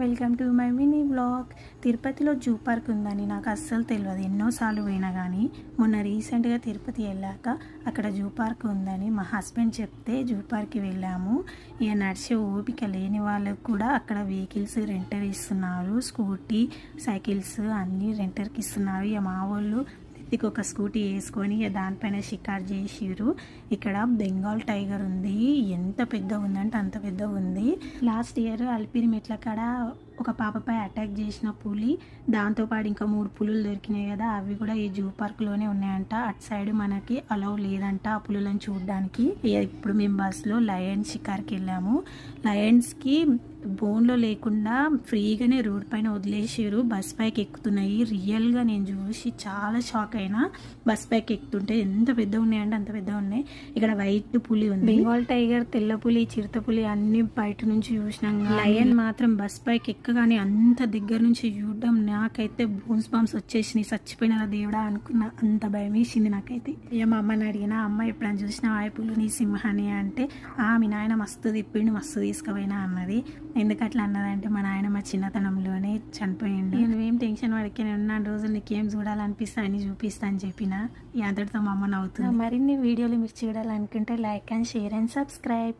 Welcome to my mini blog. తిరుపతిలో zoo park ఉందని నాకు అస్సలు తెలియదు ఎన్నోసార్లు పోయినా కానీ మొన్న రీసెంట్గా తిరుపతి వెళ్ళాక అక్కడ జూ పార్క్ ఉందని మా హస్బెండ్ చెప్తే జూ పార్క్కి వెళ్ళాము. ఇక నడిచే ఓపిక లేని వాళ్ళకు కూడా అక్కడ వెహికల్స్ రెంటర్ ఇస్తున్నారు. స్కూటీ సైకిల్స్ అన్నీ రెంటర్కి ఇస్తున్నారు. ఇక మా వాళ్ళు ఇది ఒక స్కూటీ వేసుకొని దానిపైన షికార్ చేసిరు ఇక్కడ బెంగాల్ టైగర్ ఉంది. ఎంత పెద్ద ఉందంటే అంత పెద్ద ఉంది. లాస్ట్ ఇయర్ అల్పిరి మెట్ల కాడ ఒక పాపపై అటాక్ చేసిన పులి దాంతోపాటు ఇంకా మూడు పులులు దొరికినాయి కదా అవి కూడా ఈ జూ పార్క్లోనే ఉన్నాయంట. అటు సైడ్ మనకి అలౌ లేదంట ఆ పులులను చూడడానికి. ఇప్పుడు మేము బస్సులో లయన్ షికార్కి వెళ్ళాము. లయన్స్కి బోన్లో లేకుండా ఫ్రీగానే రోడ్ పైన వదిలేసారు బస్ పైకి ఎక్కుతున్నాయి. రియల్గా నేను చూసి చాలా షాక్ అయినా బస్ పైకి ఎక్కుతుంటే ఎంత పెద్ద ఉన్నాయంటే అంత పెద్ద ఉన్నాయి. ఇక్కడ వైట్ పులి ఉంది. బెంగాల్ టైగర్ తెల్ల పులి చిరుత పులి అన్ని బయట నుంచి చూసినాం లయన్ మాత్రం బస్ పైకి ఎక్కగానే అంత దగ్గర నుంచి చూడడం నాకైతే బోన్స్ బాంబ్స్ వచ్చేసినాయి. చచ్చిపోయిన దేవుడా అనుకున్న అంత భయం వేసింది నాకైతే. ఇక మా అమ్మని అడిగిన అమ్మ ఎప్పుడైనా చూసినా ఆ పులిని సింహాని అంటే ఆ మీ నాయన మస్తు తిప్పిండు మస్తు తీసుకుపోయినా అన్నది. ఎందుకు అట్లా అన్నదంటే మా నాయన మా చిన్నతనంలోనే చనిపోయిండు. ఇక నువ్వేం టెన్షన్ పడికే నేను ఉన్న రోజులు నీకేం చూడాలనిపిస్తా అని చూపిస్తా అని చెప్పిన ఈ మా అమ్మ నవ్వుతుంది. మరిన్ని వీడియోలు మీరు చూడాలనుకుంటే like and share and subscribe